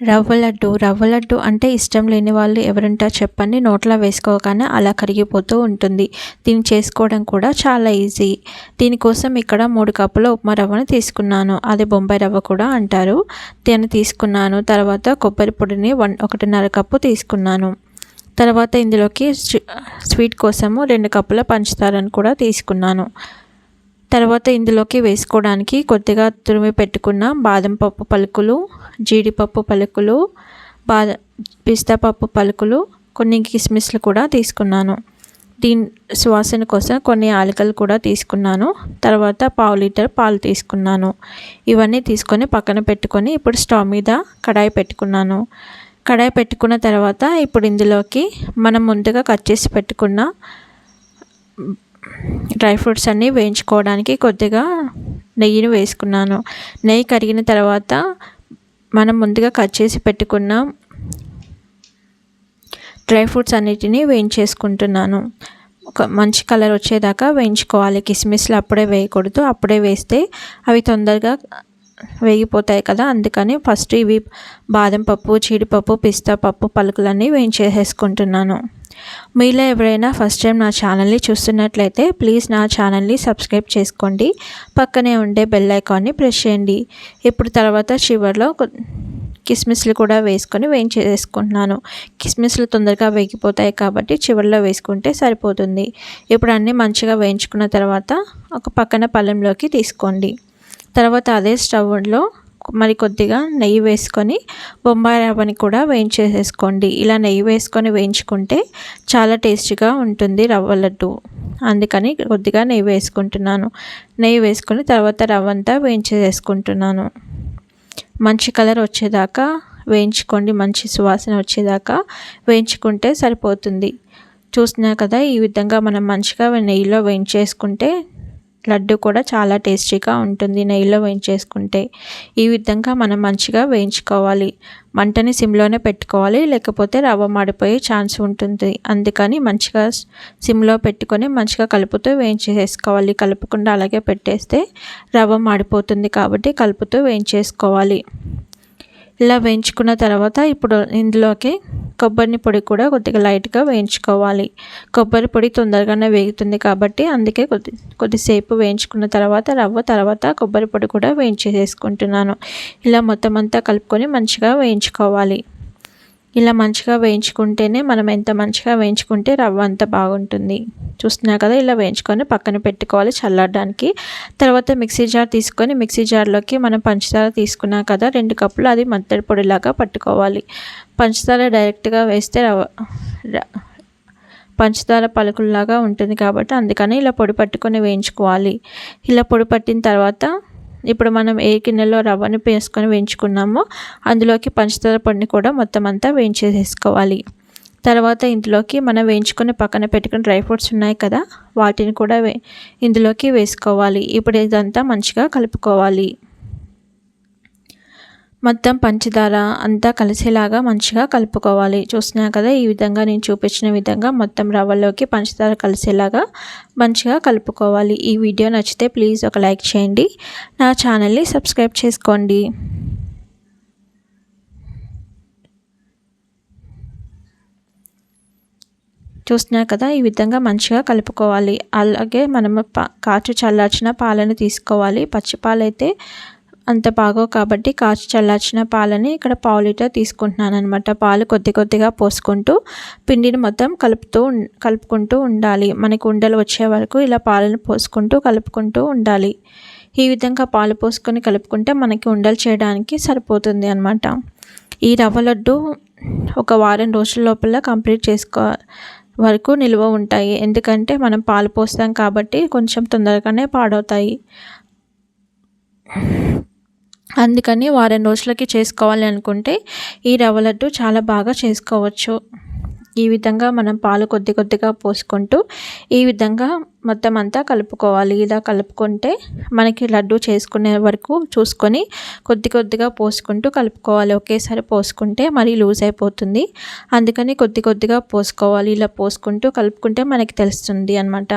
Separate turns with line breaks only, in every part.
రవ్వ లడ్డు. రవ్వ లడ్డు అంటే ఇష్టం లేని వాళ్ళు ఎవరంటా చెప్పండి. నోట్లో వేసుకోగానే అలా కరిగిపోతూ ఉంటుంది. దీన్ని చేసుకోవడం కూడా చాలా ఈజీ. దీనికోసం ఇక్కడ మూడు కప్పుల ఉప్మా రవ్వను తీసుకున్నాను. అది బొంబాయి రవ్వ కూడా అంటారు. దీన్ని తీసుకున్నాను. తర్వాత కొబ్బరి పొడిని వన్ ఒకటిన్నర కప్పు తీసుకున్నాను. తర్వాత ఇందులోకి స్వీట్ కోసము రెండు కప్పుల పంచదారను కూడా తీసుకున్నాను. తర్వాత ఇందులోకి వేసుకోవడానికి కొద్దిగా తురిమి పెట్టుకున్న బాదం పప్పు పలుకులు జీడిపప్పు పలుకులు బాద పిస్తా పప్పు పలుకులు కొన్ని కిస్మిస్లు కూడా తీసుకున్నాను. దీని సువాసన కోసం కొన్ని ఆలికలు కూడా తీసుకున్నాను. తర్వాత పావు లీటర్ పాలు తీసుకున్నాను. ఇవన్నీ తీసుకొని పక్కన పెట్టుకొని ఇప్పుడు స్టవ్ మీద కడాయి పెట్టుకున్నాను. కడాయి పెట్టుకున్న తర్వాత ఇప్పుడు ఇందులోకి మనం ముందుగా కట్ చేసి పెట్టుకున్న డ్రై ఫ్రూట్స్ అన్నీ వేయించుకోవడానికి కొద్దిగా నెయ్యిని వేసుకున్నాను. నెయ్యి కరిగిన తర్వాత మనం ముందుగా కట్ చేసి పెట్టుకున్న డ్రై ఫ్రూట్స్ అన్నిటినీ వేయించేసుకుంటున్నాను. ఒక మంచి కలర్ వచ్చేదాకా వేయించుకోవాలి. కిస్మిస్లు అప్పుడే వేయకూడదు. అప్పుడే వేస్తే అవి తొందరగా వేగిపోతాయి కదా అందుకని ఫస్ట్ ఇవి బాదం పప్పు జీడిపప్పు పిస్తా పప్పు పలుకులన్నీ వేయించేసేసుకుంటున్నాను. మీలో ఎవరైనా ఫస్ట్ టైం నా ఛానల్ని చూస్తున్నట్లయితే ప్లీజ్ నా ఛానల్ని సబ్స్క్రైబ్ చేసుకోండి. పక్కనే ఉండే బెల్ ఐకాన్ని ప్రెస్ చేయండి. ఇప్పుడు తర్వాత చివరిలో కిస్మిస్లు కూడా వేసుకొని వేయించేసుకుంటున్నాను. కిస్మిస్లు తొందరగా వేగిపోతాయి కాబట్టి చివరిలో వేసుకుంటే సరిపోతుంది. ఇప్పుడు అన్నీ మంచిగా వేయించుకున్న తర్వాత ఒక పక్కన పళ్ళెంలోకి తీసుకోండి. తర్వాత అదే స్టవ్లో మరి కొద్దిగా నెయ్యి వేసుకొని బొంబాయి రవ్వని కూడా వేయించేసేసుకోండి. ఇలా నెయ్యి వేసుకొని వేయించుకుంటే చాలా టేస్టీగా ఉంటుంది రవ్వ లడ్డు. అందుకని కొద్దిగా నెయ్యి వేసుకుంటున్నాను. నెయ్యి వేసుకొని తర్వాత రవ్వ అంతా వేయించేసుకుంటున్నాను మంచి కలర్ వచ్చేదాకా వేయించుకోండి. మంచి సువాసన వచ్చేదాకా వేయించుకుంటే సరిపోతుంది. చూసినా కదా ఈ విధంగా మనం మంచిగా నెయ్యిలో వేయించేసుకుంటే లడ్డు కూడా చాలా టేస్టీగా ఉంటుంది నెయ్యిలో వేయించేసుకుంటే. ఈ విధంగా మనం మంచిగా వేయించుకోవాలి. మంటని సిమ్లోనే పెట్టుకోవాలి లేకపోతే రవ్వ మాడిపోయే ఛాన్స్ ఉంటుంది. అందుకని మంచిగా సిమ్లో పెట్టుకొని మంచిగా కలుపుతూ వేయించేసుకోవాలి. కలుపుకుండా అలాగే పెట్టేస్తే రవ్వ మాడిపోతుంది కాబట్టి కలుపుతూ వేయించేసుకోవాలి. ఇలా వేయించుకున్న తర్వాత ఇప్పుడు ఇందులోకి కొబ్బరి పొడి కూడా కొద్దిగా లైట్గా వేయించుకోవాలి. కొబ్బరి పొడి తొందరగానే వేగుతుంది కాబట్టి అందుకే కొద్ది కొద్దిసేపు వేయించుకున్న తర్వాత రవ్వ తర్వాత కొబ్బరి పొడి కూడా వేయించేసుకుంటున్నాను ఇలా మొత్తం అంతా కలుపుకొని మంచిగా వేయించుకోవాలి. ఇలా మంచిగా వేయించుకుంటేనే మనం ఎంత మంచిగా వేయించుకుంటే రవ్వ అంత బాగుంటుంది. చూస్తున్నా కదా ఇలా వేయించుకొని పక్కన పెట్టుకోవాలి చల్లడానికి తర్వాత మిక్సీ జార్ తీసుకొని మిక్సీ జార్లోకి మనం పంచదార తీసుకున్నాం కదా రెండు కప్పులు అది మత్తడి పొడిలాగా పట్టుకోవాలి. పంచదార డైరెక్ట్గా వేస్తే రవ్వ పంచదార పలుకుల్లాగా ఉంటుంది కాబట్టి అందుకని ఇలా పొడి పట్టుకొని వేయించుకోవాలి. ఇలా పొడి పట్టిన తర్వాత ఇప్పుడు మనం ఏ గిన్నెలో రవ్వను వేసుకొని వేయించుకున్నామో అందులోకి పంచదార పొడిని కూడా మొత్తం అంతా వేయించేసేసుకోవాలి. తర్వాత ఇందులోకి మనం వేయించుకొని పక్కన పెట్టుకుని డ్రై ఫ్రూట్స్ ఉన్నాయి కదా వాటిని కూడా ఇందులోకి వేసుకోవాలి. ఇప్పుడు ఇదంతా మంచిగా కలుపుకోవాలి. మొత్తం పంచదార అంతా కలిసేలాగా మంచిగా కలుపుకోవాలి. చూసినా కదా ఈ విధంగా నేను చూపించిన విధంగా మొత్తం రవ్వలోకి పంచదార కలిసేలాగా మంచిగా కలుపుకోవాలి. ఈ వీడియో నచ్చితే ప్లీజ్ ఒక లైక్ చేయండి. నా ఛానల్ని సబ్స్క్రైబ్ చేసుకోండి. చూస్తున్నా కదా ఈ విధంగా మంచిగా కలుపుకోవాలి. అలాగే మనము కాచు చల్లార్చిన పాలను తీసుకోవాలి. పచ్చి పాలైతే అంత బాగో కాబట్టి కాచి చల్లార్చిన పాలని ఇక్కడ పావు లీటర్ తీసుకుంటున్నాను అనమాట పాలు కొద్ది కొద్దిగా పోసుకుంటూ పిండిని మొత్తం కలుపుతూ కలుపుకుంటూ ఉండాలి. మనకు ఉండలు వచ్చే వరకు ఇలా పాలను పోసుకుంటూ కలుపుకుంటూ ఉండాలి. ఈ విధంగా పాలు పోసుకొని కలుపుకుంటే మనకి ఉండలు చేయడానికి సరిపోతుంది అనమాట ఈ రవ్వ లడ్డు ఒక వారం రోజుల లోపల కంప్లీట్ చేసుకో వరకు నిల్వ ఉంటాయి. ఎందుకంటే మనం పాలు పోస్తాం కాబట్టి కొంచెం తొందరగానే పాడవుతాయి. అందుకని వారం రోజులకి చేసుకోవాలి అనుకుంటే ఈ రవ్వ లడ్డు చాలా బాగా చేసుకోవచ్చు. ఈ విధంగా మనం పాలు కొద్ది కొద్దిగా పోసుకుంటూ ఈ విధంగా మొత్తం అంతా కలుపుకోవాలి. ఇలా కలుపుకుంటే మనకి లడ్డు చేసుకునే వరకు చూసుకొని కొద్ది కొద్దిగా పోసుకుంటూ కలుపుకోవాలి. ఒకేసారి పోసుకుంటే మరీ లూజ్ అయిపోతుంది. అందుకని కొద్ది కొద్దిగా పోసుకోవాలి. ఇలా పోసుకుంటూ కలుపుకుంటే మనకి తెలుస్తుంది అనమాట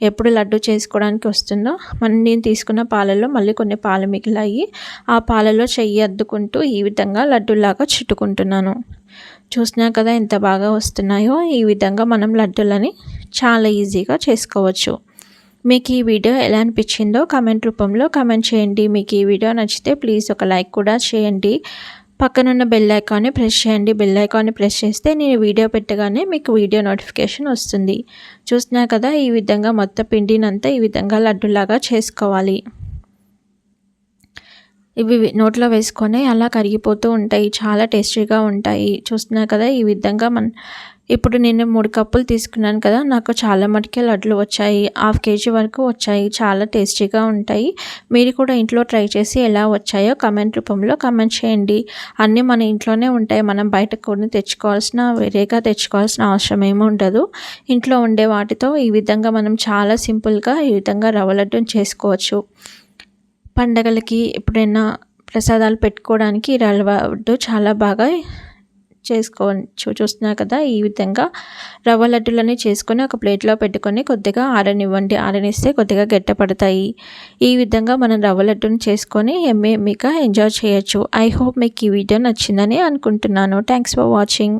ఎప్పుడు లడ్డు చేసుకోవడానికి వస్తుందో మనం నేను తీసుకున్న పాలలో మళ్ళీ కొన్ని పాలు మిగిలాయి ఆ పాలలో చెయ్యి అద్దుకుంటూ ఈ విధంగా లడ్డులాగా చుట్టుకుంటున్నాను. చూసినా కదా ఎంత బాగా వస్తున్నాయో ఈ విధంగా మనం లడ్డులని చాలా ఈజీగా చేసుకోవచ్చు. మీకు ఈ వీడియో ఎలా అనిపించిందో కామెంట్ రూపంలో కామెంట్ చేయండి. మీకు ఈ వీడియో నచ్చితే ప్లీజ్ ఒక లైక్ కూడా చేయండి. పక్కనున్న బెల్ ఐకాన్ని ప్రెస్ చేయండి. బెల్ ఐకాన్ని ప్రెస్ చేస్తే నేను వీడియో పెట్టగానే మీకు వీడియో నోటిఫికేషన్ వస్తుంది. చూసినా కదా ఈ విధంగా మొత్తం పిండినంతా ఈ విధంగా లడ్డులాగా చేసుకోవాలి. ఇవి నోట్లో వేసుకొని అలా కరిగిపోతూ ఉంటాయి. చాలా టేస్టీగా ఉంటాయి. చూస్తున్నా కదా ఈ విధంగా మన ఇప్పుడు నేను మూడు కప్పులు తీసుకున్నాను కదా నాకు చాలా మటుకే లడ్లు వచ్చాయి. హాఫ్ కేజీ వరకు వచ్చాయి. చాలా టేస్టీగా ఉంటాయి. మీరు కూడా ఇంట్లో ట్రై చేసి ఎలా వచ్చాయో కమెంట్ రూపంలో కమెంట్ చేయండి. అన్నీ మన ఇంట్లోనే ఉంటాయి. మనం బయట కొన్ని తెచ్చుకోవాల్సిన వేరేగా తెచ్చుకోవాల్సిన అవసరం ఏమి ఉండదు. ఇంట్లో ఉండే వాటితో ఈ విధంగా మనం చాలా సింపుల్గా ఈ విధంగా రవ్వ లడ్డును చేసుకోవచ్చు. పండగలకి ఎప్పుడైనా ప్రసాదాలు పెట్టుకోవడానికి రవ్వ లడ్డు చాలా బాగా చేసుకోవచ్చు చూస్తున్నారు కదా ఈ విధంగా రవ్వ లడ్డులని చేసుకొని ఒక ప్లేట్లో పెట్టుకొని కొద్దిగా ఆరనివ్వండి. ఆరనిస్తే కొద్దిగా గట్టపడతాయి. ఈ విధంగా మనం రవ్వ లడ్డుని చేసుకొని ఎంఏ మీకు ఎంజాయ్ చేయొచ్చు. ఐ హోప్ మీకు ఈ వీడియో నచ్చిందని అనుకుంటున్నాను. Thanks for watching.